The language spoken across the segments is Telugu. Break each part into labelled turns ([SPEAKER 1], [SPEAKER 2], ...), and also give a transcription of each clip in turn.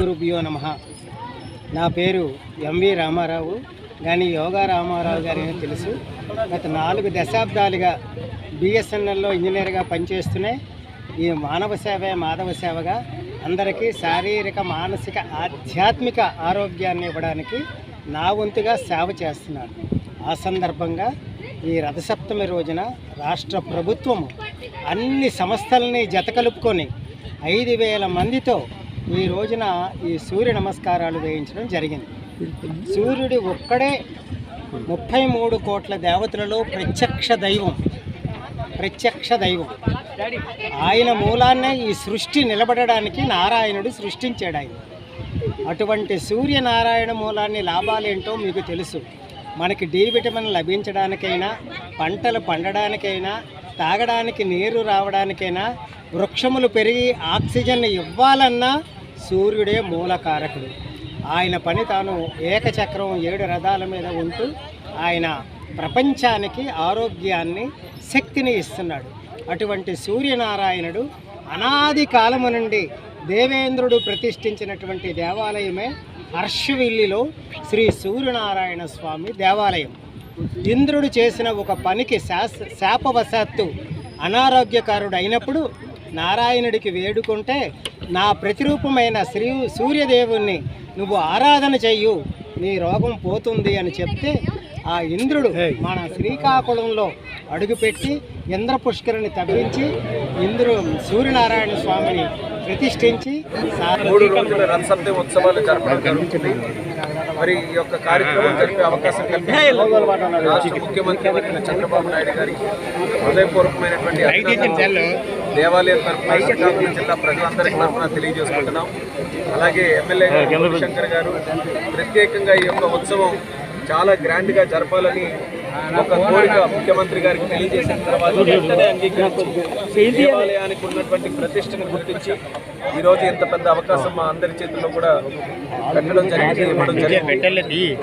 [SPEAKER 1] గురుభ్యో నమ. నా పేరు ఎంవి రామారావు. కానీ యోగా రామారావు గారి తెలుసు. గత నాలుగు దశాబ్దాలుగా బిఎస్ఎన్ఎల్లో ఇంజనీర్గా పనిచేస్తూనే ఈ మానవ సేవే మాధవ సేవగా అందరికీ శారీరక మానసిక ఆధ్యాత్మిక ఆరోగ్యాన్ని ఇవ్వడానికి నా వంతుగా సేవ చేస్తున్నాను ఆ సందర్భంగా ఈ రథసప్తమి రోజున రాష్ట్ర ప్రభుత్వము అన్ని సంస్థలని జతకలుపుకొని ఐదు వేల మందితో ఈ రోజున ఈ సూర్య నమస్కారాలు వేయించడం జరిగింది. సూర్యుడి ఒక్కడే ముప్పై మూడు కోట్ల దేవతలలో ప్రత్యక్ష దైవం. ప్రత్యక్ష దైవం. ఆయన మూలాన్నే ఈ సృష్టి నిలబడడానికి నారాయణుడు సృష్టించాడు ఆయన. అటువంటి సూర్యనారాయణ మూలాన్ని లాభాలేంటో మీకు తెలుసు. మనకి డి విటమిన్ లభించడానికైనా పంటలు పండడానికైనా తాగడానికి నీరు రావడానికైనా వృక్షములు పెరిగి ఆక్సిజన్ ఇవ్వాలన్నా సూర్యుడే మూలకారకుడు ఆయన పని తాను ఏకచక్రం ఏడు రథాల మీద ఉంటూ ఆయన ప్రపంచానికి ఆరోగ్యాన్ని శక్తిని ఇస్తున్నాడు. అటువంటి సూర్యనారాయణుడు అనాది కాలము నుండి దేవేంద్రుడు ప్రతిష్ఠించినటువంటి దేవాలయమే హర్షవిల్లిలో శ్రీ సూర్యనారాయణ స్వామి దేవాలయం. ఇంద్రుడు చేసిన ఒక పనికి శాస శాపవశాత్తు అనారోగ్యకారుడు అయినప్పుడు నారాయణుడికి వేడుకుంటే నా ప్రతిరూపమైన శ్రీ సూర్యదేవుణ్ణి నువ్వు ఆరాధన చెయ్యు నీ రోగం పోతుంది అని చెప్తే ఆ ఇంద్రుడు మన శ్రీకాకుళంలో అడుగుపెట్టి ఇంద్ర పుష్కరిని తవ్వించి ఇంద్రు సూర్యనారాయణ స్వామిని ప్రతిష్ఠించి
[SPEAKER 2] మూడు రోజుల ఉత్సవాలు జరపడం జరుగుతుంది. మరి ఈ యొక్క కార్యక్రమం జరిపే అవకాశం కల్పించిన రాష్ట్ర ముఖ్యమంత్రి చంద్రబాబు నాయుడు గారికి హృదయపూర్వకమైనటువంటి దేవాలయం తరఫున శ్రీకాకుళం జిల్లా ప్రజలందరికీ తరఫున తెలియజేసుకుంటున్నాం. అలాగే ఎమ్మెల్యే గారు శంకర్ గారు ప్రత్యేకంగా ఈ యొక్క ఉత్సవం చాలా గ్రాండ్గా జరపాలని ఒక కోరిక ముఖ్యమంత్రి గారికి తెలియజేసిన తర్వాత వెంటనే అంగీకరించి దేవాలయానికి ఉన్నటువంటి ప్రతిష్టను గుర్తించి ఈరోజు ఎంత ఇంత పెద్ద అవకాశం మా అందరి చేతుల్లో కూడా పెట్టడం జరిగింది ఇవ్వడం జరిగింది.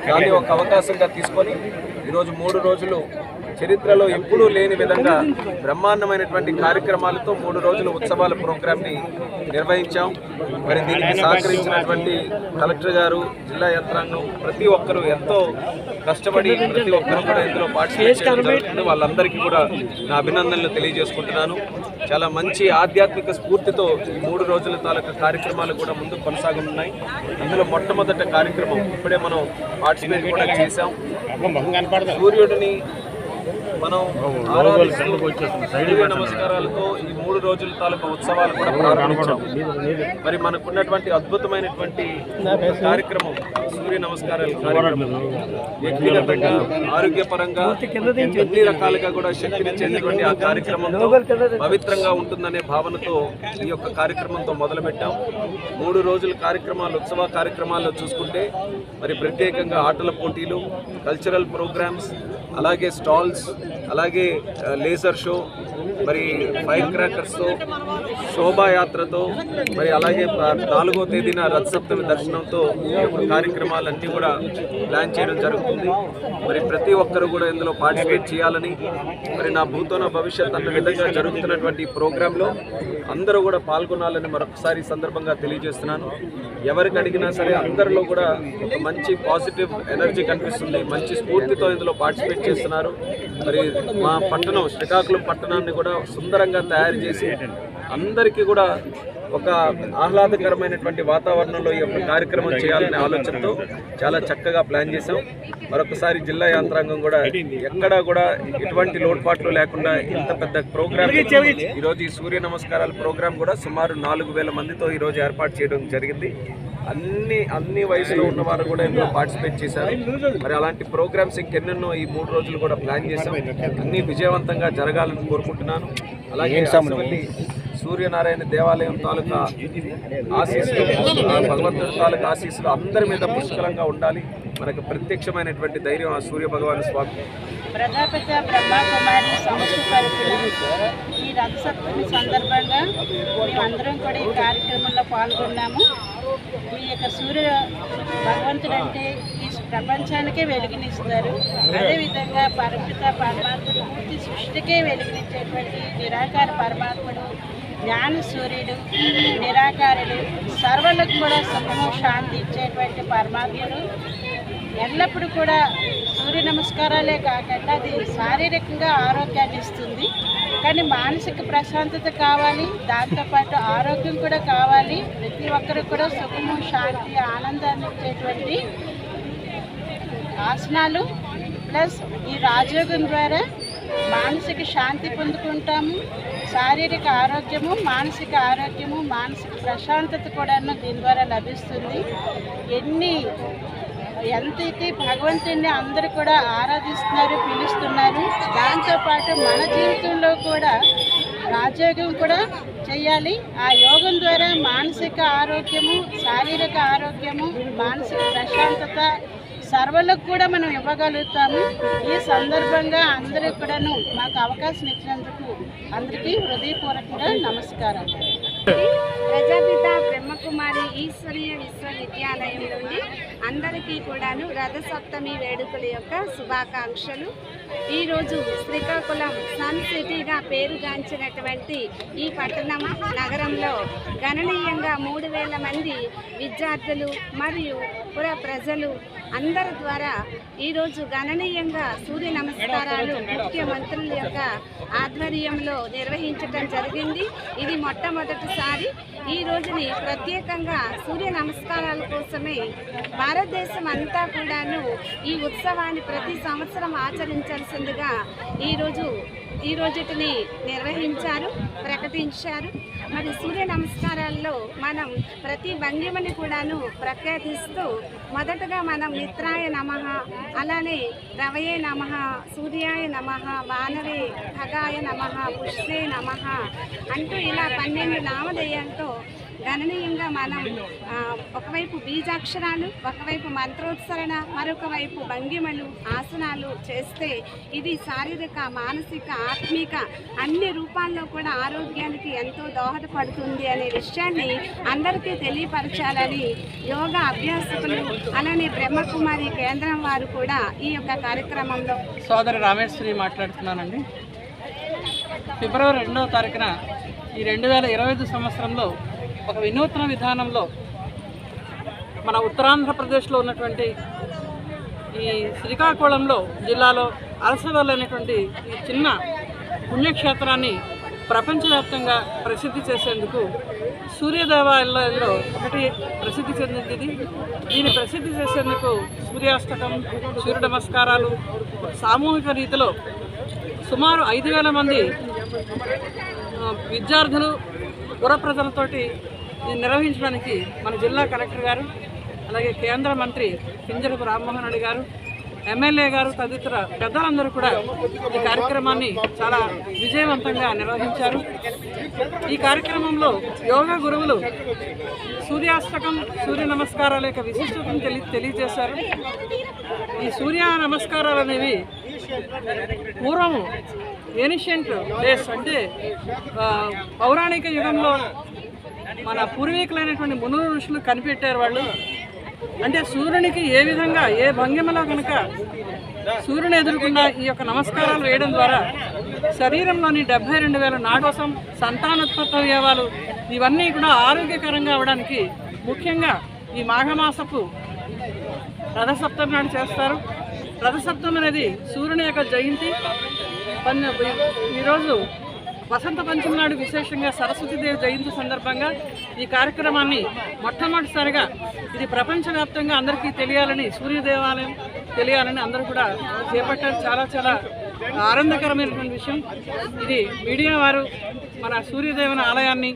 [SPEAKER 2] దాన్ని ఒక అవకాశంగా తీసుకొని ఈరోజు మూడు రోజులు చరిత్రలో ఎప్పుడూ లేని విధంగా బ్రహ్మాండమైనటువంటి కార్యక్రమాలతో మూడు రోజుల ఉత్సవాల ప్రోగ్రామ్ని నిర్వహించాం. మరి దీనికి సహకరించినటువంటి కలెక్టర్ గారు జిల్లా యంత్రాంగం ప్రతి ఒక్కరూ ఎంతో కష్టపడి ప్రతి ఒక్కరు కూడా ఇందులో పార్టిసిపేట్ వాళ్ళందరికీ కూడా నా అభినందనలు తెలియజేసుకుంటున్నాను. చాలా మంచి ఆధ్యాత్మిక స్ఫూర్తితో ఈ మూడు రోజుల తాలూకా కార్యక్రమాలు కూడా ముందుకు కొనసాగనున్నాయి అందులో మొట్టమొదటి కార్యక్రమం ఇప్పుడే మనం పార్టిసిపేట్ కూడా చేశాం. సూర్యుడిని మనం నమస్కారాలతో ఈ మూడు రోజుల తాలూకా ఉత్సవాలు కూడా ప్రారంభించాం. మరి మనకున్నటువంటి అద్భుతమైనటువంటి కార్యక్రమం సూర్య నమస్కారాల కార్యక్రమం వ్యక్తిగతంగా ఆరోగ్యపరంగా అన్ని రకాలుగా కూడా శక్తినిచ్చేటువంటి ఆ కార్యక్రమంతో పవిత్రంగా ఉంటుందనే భావనతో ఈ యొక్క కార్యక్రమంతో మొదలుపెట్టాం. మూడు రోజుల కార్యక్రమాలు ఉత్సవ కార్యక్రమాల్లో చూసుకుంటే మరి ప్రత్యేకంగా ఆటల పోటీలు కల్చరల్ ప్రోగ్రామ్స్ అలాగే స్టాల్స్ Yes. అలాగే లేజర్ షో మరి ఫైర్ క్రాకర్స్తో శోభాయాత్రతో మరి అలాగే నాలుగో తేదీన రథసప్తమి దర్శనంతో కార్యక్రమాలన్నీ కూడా ప్లాన్ చేయడం జరుగుతుంది. మరి ప్రతి ఒక్కరు కూడా ఇందులో పార్టిసిపేట్ చేయాలని మరి నా భూతోన భవిష్యత్ అన్న విధంగా జరుగుతున్నటువంటి ఈ ప్రోగ్రాంలో అందరూ కూడా పాల్గొనాలని మరొకసారి సందర్భంగా తెలియజేస్తున్నాను. ఎవరికి అడిగినా సరే అందరిలో కూడా ఒక మంచి పాజిటివ్ ఎనర్జీ కనిపిస్తుంది మంచి స్ఫూర్తితో ఇందులో పార్టిసిపేట్ చేస్తున్నారు. మరి మా పట్టణం శ్రీకాకుళం పట్టణాన్ని కూడా సుందరంగా తయారు చేసి అందరికీ కూడా ఒక ఆహ్లాదకరమైనటువంటి వాతావరణంలో ఈ యొక్క కార్యక్రమం చేయాలనే ఆలోచనతో చాలా చక్కగా ప్లాన్ చేశాం. మరొకసారి జిల్లా యంత్రాంగం కూడా ఎక్కడా కూడా ఎటువంటి లోటుపాట్లు లేకుండా ఇంత పెద్ద ప్రోగ్రామ్ ఈ రోజు ఈ సూర్య నమస్కారాల ప్రోగ్రామ్ కూడా సుమారు నాలుగు వేల మందితో ఈ రోజు ఏర్పాటు చేయడం జరిగింది. అన్ని అన్ని వయసులో ఉన్న వారు కూడా ఇందులో పార్టిసిపేట్ చేశారు. మరి అలాంటి ప్రోగ్రామ్స్ ఇంకెన్నెన్నో ఈ మూడు రోజులు కూడా ప్లాన్ చేశాం. అన్ని విజయవంతంగా జరగాలని కోరుకుంటున్నాను. అలాగే సూర్యనారాయణ దేవాలయం తాలూకా ఆశీస్సులు భగవంతుడి తాలూకా ఆశీస్సులు అందరి మీద పుష్కలంగా ఉండాలి. మనకు ప్రత్యక్షమైనటువంటి ధైర్యం ఆ సూర్య భగవాన్ స్వామి.
[SPEAKER 3] ప్రజాపిత బ్రహ్మకుమారి సంస్థ తరపున ఈ రథసప్తమి సందర్భంగా మేమందరం కూడా ఈ కార్యక్రమంలో పాల్గొన్నాము. ఈ యొక్క సూర్య భగవంతుడు అంటే ఈ ప్రపంచానికే వెలుగునిస్తారు. అదేవిధంగా పరపిత పరమాత్ముడు పూర్తి సృష్టికే వెలుగునిచ్చేటువంటి నిరాకార పరమాత్ముడు జ్ఞాన సూర్యుడు నిరాకారుడు సర్వలకు కూడా సుఖము శాంతి ఇచ్చేటువంటి పరమాత్ముడు. ఎల్లప్పుడూ కూడా సూర్య నమస్కారాలే కాకుండా అది శారీరకంగా ఆరోగ్యాన్ని ఇస్తుంది. కానీ మానసిక ప్రశాంతత కావాలి దాంతోపాటు ఆరోగ్యం కూడా కావాలి. ప్రతి ఒక్కరికి కూడా సుఖము శాంతి ఆనందాన్ని ఇచ్చేటువంటి ఆసనాలు. ప్లస్ ఈ రాజయోగం ద్వారా మానసిక శాంతి పొందుకుంటాము శారీరక ఆరోగ్యము మానసిక ఆరోగ్యము మానసిక ప్రశాంతత కూడాను దీని ద్వారా లభిస్తుంది. ఎన్ని ఎంతైతే భగవంతుడిని అందరూ కూడా ఆరాధిస్తున్నారు పిలుస్తున్నారు దాంతోపాటు మన జీవితంలో కూడా రాజయోగం కూడా చేయాలి. ఆ యోగం ద్వారా మానసిక ఆరోగ్యము శారీరక ఆరోగ్యము మానసిక ప్రశాంతత సర్వలకు కూడా మనం ఇవ్వగలుగుతాము. ఈ సందర్భంగా అందరూ కూడాను మాకు అవకాశం ఇచ్చినందుకు అందరికీ హృదయపూర్వకంగా
[SPEAKER 4] నమస్కారం కుమారి ఈశ్వరీయ విశ్వవిద్యాలయం నుండి అందరికీ కూడాను రథసప్తమి వేడుకల యొక్క శుభాకాంక్షలు. ఈరోజు శ్రీకాకుళం సన్ సిటీగా పేరుగాంచినటువంటి ఈ పట్టణం నగరంలో గణనీయంగా మూడు వేల మంది విద్యార్థులు మరియు పుర ప్రజలు అందరి ద్వారా ఈరోజు గణనీయంగా సూర్య నమస్కారాలు ముఖ్యమంత్రుల యొక్క ఆధ్వర్యంలో నిర్వహించడం జరిగింది. ఇది మొట్టమొదటిసారి. ఈ రోజుని ప్రత్యేకంగా సూర్య నమస్కారాల కోసమే భారతదేశం అంతా కూడాను ఈ ఉత్సవాన్ని ప్రతి సంవత్సరం ఆచరించాల్సిందిగా ఈరోజు ఈ రోజుటిని నిర్వహించారు ప్రకటించారు. మరి సూర్య నమస్కారాల్లో మనం ప్రతి భంగిమని కూడాను ప్రఖ్యాతిస్తూ మొదటగా మనం మిత్రాయ నమ అలానే రవయే నమ సూర్యాయ నమ వానవే ఖగాయ నమ పుష్పే నమ అంటూ ఇలా పన్నెండు నామధేయంతో గణనీయంగా మనం ఒకవైపు బీజాక్షరాలు ఒకవైపు మంత్రోత్సరణ మరొక వైపు భంగిమలు ఆసనాలు చేస్తే ఇది శారీరక మానసిక ఆత్మిక అన్ని రూపాల్లో కూడా ఆరోగ్యానికి ఎంతో దోహదపడుతుంది అనే విషయాన్ని అందరికీ తెలియపరచాలని యోగా అభ్యాసకులు అలానే బ్రహ్మకుమారి కేంద్రం వారు కూడా ఈ యొక్క కార్యక్రమంలో
[SPEAKER 5] సోదరి రామేశ్వరి మాట్లాడుతున్నానండి. ఫిబ్రవరి రెండవ తారీఖున ఈ రెండు వేల ఇరవై ఐదు సంవత్సరంలో ఒక వినూత్న విధానంలో మన ఉత్తరాంధ్రప్రదేశ్లో ఉన్నటువంటి ఈ శ్రీకాకుళంలో జిల్లాలో అలసవల్ అనేటువంటి ఈ చిన్న పుణ్యక్షేత్రాన్ని ప్రపంచవ్యాప్తంగా ప్రసిద్ధి చేసేందుకు సూర్యదేవాలయంలో ఒకటి ప్రసిద్ధి చెందింది. ఇది దీన్ని ప్రసిద్ధి చేసేందుకు సూర్యాష్టకం సూర్య నమస్కారాలు సామూహిక రీతిలో సుమారు ఐదు వేల మంది విద్యార్థులు పుర ప్రజలతోటి దీన్ని నిర్వహించడానికి మన జిల్లా కలెక్టర్ గారు అలాగే కేంద్ర మంత్రి కింజరపు రామ్మోహన్ రెడ్డి గారు ఎమ్మెల్యే గారు తదితర పెద్దలందరూ కూడా ఈ కార్యక్రమాన్ని చాలా విజయవంతంగా నిర్వహించారు. ఈ కార్యక్రమంలో యోగా గురువులు సూర్యాస్తకం సూర్య నమస్కారాల యొక్క విశిష్టతను తెలి తెలియజేశారు. ఈ సూర్య నమస్కారాలు అనేవి పూర్వము ఏనిషియంట్ డేస్ అంటే పౌరాణిక యుగంలో మన పూర్వీకులైనటువంటి మును ఋషులు కనిపెట్టారు వాళ్ళు. అంటే సూర్యునికి ఏ విధంగా ఏ భంగిమలో కనుక సూర్యుని ఎదుర్కొన్న ఈ యొక్క నమస్కారాలు వేయడం ద్వారా శరీరంలోని డెబ్బై రెండు వేల నాడోసం సంతానోత్పత్తి అవయవాలు ఇవన్నీ కూడా ఆరోగ్యకరంగా అవడానికి ముఖ్యంగా ఈ మాఘమాసపు రథసప్తమి నాడు చేస్తారు. రథసప్తమి అనేది సూర్యుని యొక్క జయంతి. పన్ను ఈరోజు వసంత పంచమి నాడు విశేషంగా సరస్వతీదేవి జయంతి సందర్భంగా ఈ కార్యక్రమాన్ని మొట్టమొదటిసారిగా ఇది ప్రపంచవ్యాప్తంగా అందరికీ తెలియాలని సూర్యదేవాలయం తెలియాలని అందరూ కూడా చేపట్టారు. చాలా చాలా ఆనందకరమైనటువంటి విషయం. ఇది మీడియా వారు మన సూర్యదేవుని ఆలయాన్ని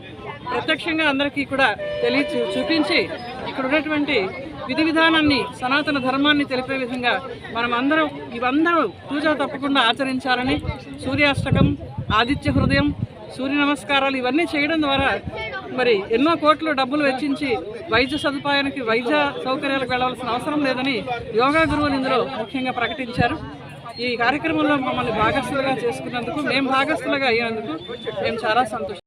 [SPEAKER 5] ప్రత్యక్షంగా అందరికీ కూడా తెలియ చూపించి ఇక్కడ ఉన్నటువంటి విధి విధానాన్ని సనాతన ధర్మాన్ని తెలిపే విధంగా మనం అందరం ఇవందరూ పూజ తప్పకుండా ఆచరించాలని సూర్యాష్టకం ఆదిత్య హృదయం సూర్య నమస్కారాలు ఇవన్నీ చేయడం ద్వారా మరి ఎన్నో కోట్లు డబ్బులు వెచ్చించి వైద్య సదుపాయానికి వైద్య సౌకర్యాలకు వెళ్ళవలసిన అవసరం లేదని యోగా గురువులు ఇందులో ముఖ్యంగా ప్రకటించారు. ఈ కార్యక్రమంలో మమ్మల్ని భాగస్థులుగా చేసుకున్నందుకు మేము భాగస్థులుగా అయ్యేందుకు మేము చాలా సంతోషం.